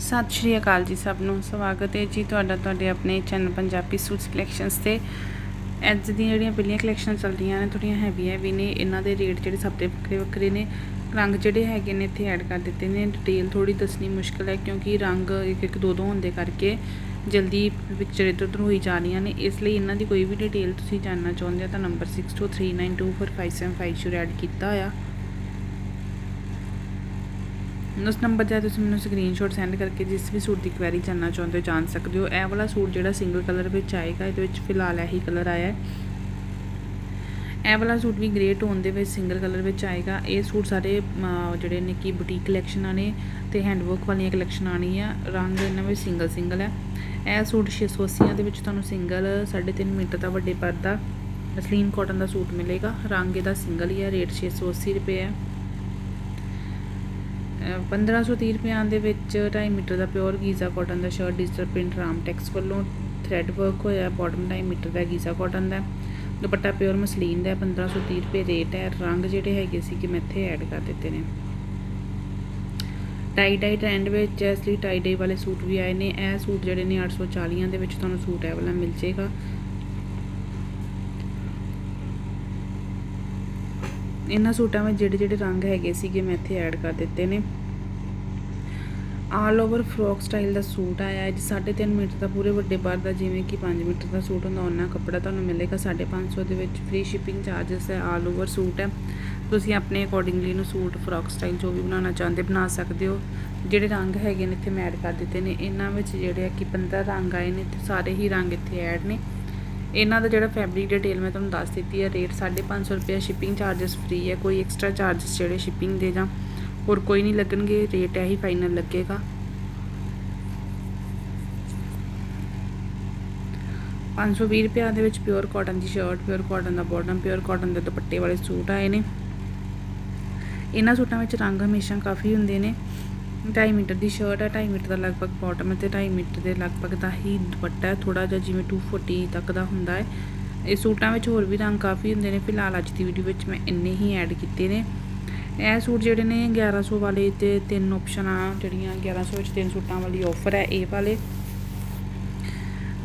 ਸਤਿ ਸ਼੍ਰੀ ਅਕਾਲ ਜੀ ਸਭ ਨੂੰ। ਸਵਾਗਤ ਹੈ ਜੀ ਤੁਹਾਡਾ, ਤੁਹਾਡੇ ਆਪਣੇ ਚੈਨਲ ਪੰਜਾਬੀ ਸੂਟ ਕਲੈਕਸ਼ਨਸ ਤੇ। ਅੱਜ ਦੀਆਂ ਜਿਹੜੀਆਂ ਪਹਿਲੀਆਂ ਕਲੈਕਸ਼ਨ ਚੱਲਦੀਆਂ ਨੇ ਥੋੜੀਆਂ ਹੈਵੀ ਹੈਵੀ ਨੇ। ਇਹਨਾਂ ਦੇ ਰੇਟ ਜਿਹੜੇ ਸਭ ਤੋਂ ਵੱਖਰੇ ਵੱਖਰੇ ਨੇ। ਰੰਗ ਜਿਹੜੇ ਹੈਗੇ ਨੇ ਇੱਥੇ ਐਡ ਕਰ ਦਿੱਤੇ ਨੇ। ਡਿਟੇਲ ਥੋੜੀ ਦੱਸਣੀ ਮੁਸ਼ਕਲ ਹੈ ਕਿਉਂਕਿ ਰੰਗ ਇੱਕ ਇੱਕ ਦੋ ਦੋ ਹੁੰਦੇ ਕਰਕੇ ਜਲਦੀ ਪਿਕਚਰ ਇੱਧਰ ਉੱਧਰ ਹੋਈ ਜਾ ਰਹੀਆਂ ਨੇ। ਇਸ ਲਈ ਇਹਨਾਂ ਦੀ ਕੋਈ ਵੀ ਡਿਟੇਲ ਤੁਸੀਂ ਜਾਣਨਾ ਚਾਹੁੰਦੇ ਹੋ ਤਾਂ ਨੰਬਰ 6239245750 ਐਡ ਕੀਤਾ ਹੋਇਆ। ਉਸ ਨੰਬਰ 'ਤੇ ਤੁਸੀਂ ਮੈਨੂੰ ਸਕਰੀਨਸ਼ਾਟ ਸੈਂਡ ਕਰਕੇ ਜਿਸ ਵੀ ਸੂਟ ਦੀ ਕੁਐਰੀ ਜਾਨਣਾ ਚਾਹੁੰਦੇ ਹੋ ਜਾਣ ਸਕਦੇ ਹੋ। ਇਹ ਵਾਲਾ ਸੂਟ ਜਿਹੜਾ ਸਿੰਗਲ ਕਲਰ ਵਿੱਚ ਆਏਗਾ, ਇਹਦੇ ਵਿੱਚ ਫਿਲਹਾਲ ਇਹੀ ਕਲਰ ਆਇਆ ਹੈ। ਇਹ ਵਾਲਾ ਸੂਟ ਵੀ ਗ੍ਰੇ ਟੋਨ ਦੇ ਵਿੱਚ ਸਿੰਗਲ ਕਲਰ ਵਿੱਚ ਆਏਗਾ। ਇਹ ਸੂਟ ਸਾਰੇ ਜਿਹੜੇ ਨੇ ਕਿ ਬੁਟੀਕ ਕਲੈਕਸ਼ਨਾਂ ਨੇ ਤੇ ਹੈਂਡਵਰਕ ਵਾਲੀਆਂ ਕਲੈਕਸ਼ਨਾਂ ਆਣੀਆਂ ਰੰਗ ਇਹਨਾਂ ਵਿੱਚ ਸਿੰਗਲ ਸਿੰਗਲ ਹੈ। ਇਹ ਸੂਟ 680 ਦੇ ਵਿੱਚ ਤੁਹਾਨੂੰ ਸਿੰਗਲ 3.5 ਮੀਟਰ ਦਾ ਵੱਡੇ ਪਰਦਾ ਮਸਲੀਨ ਕਾਟਨ ਦਾ ਸੂਟ ਮਿਲੇਗਾ। ਰੰਗ ਇਹਦਾ ਸਿੰਗਲ ਹੀ ਹੈ ਰੇਟ 680 ਰੁਪਏ ਹੈ। 1530 ਰੁਪਿਆਂ ਦੇ ਵਿੱਚ 2.5 ਮੀਟਰ ਦਾ ਪਿਓਰ ਗੀਜ਼ਾ ਕਾਟਨ ਦਾ shirt digital print Ram Tex ਵੱਲੋਂ ਥ੍ਰੈਡ ਵਰਕ ਹੋਇਆ। ਬਾਟਮ 2.5 ਮੀਟਰ ਦਾ ਗੀਜ਼ਾ ਕਾਟਨ ਦਾ। ਦੁਪੱਟਾ ਪਿਓਰ ਮਸਲੀਨ ਦਾ ਹੈ, 1530 ਰੁਪਏ ਰੇਟ ਹੈ। ਰੰਗ ਜਿਹੜੇ ਹੈਗੇ ਸੀ ਕਿ ਮੈਂ ਇੱਥੇ ਐਡ ਕਰ ਦਿੱਤੇ ਨੇ। ਟਾਈ ਡਾਈ ਟ੍ਰੈਂਡ ਵਿੱਚ ਇਸ ਲਈ ਟਾਈ ਡਾਈ ਵਾਲੇ ਸੂਟ ਵੀ ਆਏ ਨੇ। ਇਹ ਸੂਟ ਜਿਹੜੇ ਨੇ 840 ਦੇ ਵਿੱਚ ਤੁਹਾਨੂੰ ਸੂਟ ਇਹ ਵਾਲਾ ਮਿਲ ਜੇਗਾ ਇਹਨਾਂ ਸੂਟਾਂ ਵਿੱਚ ਜਿਹੜੇ ਜਿਹੜੇ ਰੰਗ ਹੈਗੇ ਸੀਗੇ ਮੈਂ ਇੱਥੇ ਐਡ ਕਰ ਦਿੱਤੇ ਨੇ। ਆਲ ਓਵਰ ਫਰੋਕ ਸਟਾਈਲ ਦਾ ਸੂਟ ਆਇਆ ਹੈ ਜੀ। 3.5 ਮੀਟਰ ਦਾ ਪੂਰੇ ਵੱਡੇ ਬਾਰ ਦਾ ਜਿਵੇਂ ਕਿ 5 ਮੀਟਰ ਦਾ ਸੂਟ ਹੁੰਦਾ ਉਹਨਾਂ ਕੱਪੜਾ ਤੁਹਾਨੂੰ ਮਿਲੇਗਾ। 550 ਦੇ ਵਿੱਚ ਫ੍ਰੀ ਸ਼ਿਪਿੰਗ ਚਾਰजेस ਹੈ ਆਲ ਓਵਰ ਸੂਟ ਹੈ। ਤੁਸੀਂ ਆਪਣੇ ਅਕੋਰਡਿੰਗਲੀ ਨੂੰ ਸੂਟ ਫਰੋਕ ਸਟਾਈਲ ਜੋ ਵੀ ਬਣਾਉਣਾ ਚਾਹੁੰਦੇ ਬਣਾ ਸਕਦੇ ਹੋ। ਜਿਹੜੇ ਰੰਗ ਹੈਗੇ ਨੇ ਇੱਥੇ ਮੈਂ ਐਡ ਕਰ ਦਿੱਤੇ ਨੇ। ਇਹਨਾਂ ਵਿੱਚ ਜਿਹੜੇ ਆ ਕਿ 15 ਰੰਗ ਆਏ ਨੇ ਤੇ ਸਾਰੇ ਹੀ ਰੰਗ ਇੱਥੇ ਐਡ ਨੇ। ਇਹਨਾਂ ਦਾ ਜਿਹੜਾ ਫੈਬਰਿਕ ਡਿਟੇਲ ਮੈਂ ਤੁਹਾਨੂੰ ਦੱਸ ਦਿੱਤੀ ਹੈ ਰੇਟ 550 ਰੁਪਏ ਸ਼ਿਪਿੰਗ ਚਾਰजेस ਫ੍ਰੀ ਹੈ, ਕੋਈ ਐਕਸਟਰਾ ਚਾਰजेस ਜਿਹੜੇ ਸ਼ਿਪਿੰਗ ਦੇ ਜਾਂ ਹੋਰ ਕੋਈ ਨਹੀਂ ਲੱਗਣਗੇ ਰੇਟ ਇਹੀ ਫਾਈਨਲ ਲੱਗੇਗਾ। ਪੰਜ ਸੌ 520 ਰੁਪਏ ਦੇ ਵਿੱਚ ਪਿਓਰ ਕਾਟਨ ਦੀ ਸ਼ਰਟ ਪਿਓਰ ਕਾਟਨ ਦਾ ਬਾਟਮ ਪਿਓਰ ਕਾਟਨ ਦੇ ਦੁਪੱਟੇ ਵਾਲੇ ਸੂਟ ਆਏ ਨੇ। ਇਹਨਾਂ ਸੂਟਾਂ ਵਿੱਚ ਰੰਗ ਹਮੇਸ਼ਾ ਕਾਫੀ ਹੁੰਦੇ ਨੇ। 2.5 ਮੀਟਰ ਦੀ ਸ਼ਰਟ ਹੈ 2.5 ਮੀਟਰ ਦਾ ਲਗਭਗ ਬਾਟਮ ਹੈ ਤੇ 2.5 ਮੀਟਰ ਦੇ ਲਗਭਗ ਦਾ ਹੀ ਦੁਪੱਟਾ ਹੈ ਥੋੜਾ ਜਿਹਾ ਜਿਵੇਂ 240 ਤੱਕ ਦਾ ਹੁੰਦਾ ਹੈ। ਇਹ ਸੂਟਾਂ ਵਿੱਚ ਹੋਰ ਵੀ ਰੰਗ ਕਾਫੀ ਹੁੰਦੇ ਨੇ, ਫਿਲਹਾਲ ਅੱਜ ਦੀ ਵੀਡੀਓ ਵਿੱਚ ਮੈਂ ਇੰਨੇ ਹੀ ਐਡ ਕੀਤੇ ਨੇ। ਇਹ ਸੂਟ ਜਿਹੜੇ ਨੇ 1100 ਵਾਲੇ ਤੇ ਤਿੰਨ ਆਪਸ਼ਨਾਂ ਜਿਹੜੀਆਂ 1100 ਵਿੱਚ ਤਿੰਨ ਸੂਟਾਂ ਵਾਲੀ ਆਫਰ ਹੈ, ਇਹ ਵਾਲੇ।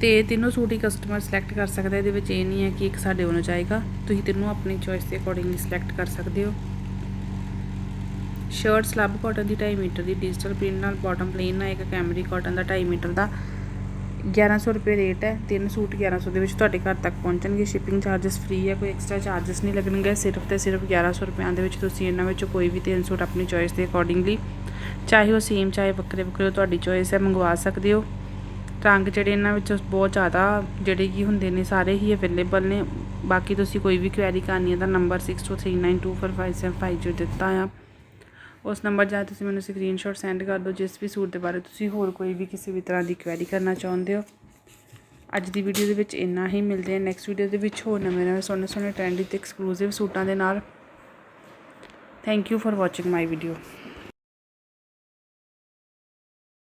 ਤੇ ਤਿੰਨੋਂ ਸੂਟ ਹੀ ਕਸਟਮਰ ਸਿਲੈਕਟ ਕਰ ਸਕਦਾ, ਇਹਦੇ ਵਿੱਚ ਇਹ ਨਹੀਂ ਹੈ ਕਿ ਇੱਕ ਸਾਡੇ ਵੱਲੋਂ ਜਾਏਗਾ। ਤੁਸੀਂ ਤਿੰਨੋਂ ਆਪਣੀ ਚੋਇਸ ਦੇ ਅਕੋਰਡਿੰਗਲੀ ਸਿਲੈਕਟ ਕਰ ਸਕਦੇ ਹੋ। ਸ਼ਰਟ ਸਲੱਬ ਕਾਟਨ ਦੀ 2.5 ਮੀਟਰ ਦੀ ਡਿਜੀਟਲ ਪ੍ਰਿੰਟ ਨਾਲ ਬਾਟਮ ਪਲੇਨ ਨਾਲ ਇੱਕ ਕੈਮਰੀ ਕਾਟਨ ਦਾ 2.5 ਮੀਟਰ ਦਾ। 1100 ਰੁਪਏ ਰੇਟ ਹੈ, ਤਿੰਨ ਸੂਟ 1100 ਦੇ ਵਿੱਚ ਤੁਹਾਡੇ ਘਰ ਤੱਕ ਪਹੁੰਚਣਗੇ ਸ਼ਿਪਿੰਗ ਚਾਰजेस ਫ੍ਰੀ ਹੈ, ਕੋਈ ਐਕਸਟਰਾ ਚਾਰजेस ਨਹੀਂ ਲੱਗਣਗੇ, ਸਿਰਫ ਤੇ ਸਿਰਫ 1100 ਰੁਪਏ ਦੇ ਵਿੱਚ ਤੁਸੀਂ ਇਹਨਾਂ ਵਿੱਚੋਂ ਕੋਈ ਵੀ ਤਿੰਨ ਸੂਟ ਆਪਣੀ ਚੋਇਸ ਦੇ ਅਕੋਰਡਿੰਗਲੀ ਚਾਹੇ ਉਹ ਸੇਮ ਚਾਹੇ ਵੱਖਰੇ ਵੱਖਰੇ ਤੁਹਾਡੀ ਚੋਇਸ ਹੈ, ਮੰਗਵਾ ਸਕਦੇ ਹੋ। ਰੰਗ ਜਿਹੜੇ ਇਹਨਾਂ ਵਿੱਚ ਬਹੁਤ ਜ਼ਿਆਦਾ ਜਿਹੜੇ ਕੀ ਹੁੰਦੇ ਨੇ, ਸਾਰੇ ਹੀ ਅਵੇਲੇਬਲ ਨੇ। ਬਾਕੀ ਤੁਸੀਂ ਕੋਈ ਵੀ ਕੁਐਰੀ ਕਰਨੀ ਹੈ ਤਾਂ ਨੰਬਰ 6239245750 ਦਿੱਤਾ ਆ। ਉਸ ਨੰਬਰ ਜਾਂ ਤੁਸੀਂ ਮੈਨੂੰ ਸਕਰੀਨਸ਼ਾਟ ਸੈਂਡ ਕਰ ਦਿਓ, ਜਿਸ ਵੀ ਸੂਟ ਦੇ ਬਾਰੇ ਤੁਸੀਂ ਹੋਰ ਕੋਈ ਵੀ ਕਿਸੇ ਵੀ ਤਰ੍ਹਾਂ ਦੀ ਕੁਐਰੀ ਕਰਨਾ ਚਾਹੁੰਦੇ ਹੋ। ਅੱਜ ਦੀ ਵੀਡੀਓ ਦੇ ਵਿੱਚ ਇੰਨਾ ਹੀ, ਮਿਲਦੇ ਹਾਂ ਨੈਕਸਟ ਵੀਡੀਓ ਦੇ ਵਿੱਚ ਹੋਰ ਨਵੇਂ ਨਵੇਂ ਸੋਹਣੇ ਸੋਹਣੇ ਟ੍ਰੈਂਡੀ ਤੇ ਐਕਸਕਲੂਸਿਵ ਸੂਟਾਂ ਦੇ ਨਾਲ। Thank you for watching my video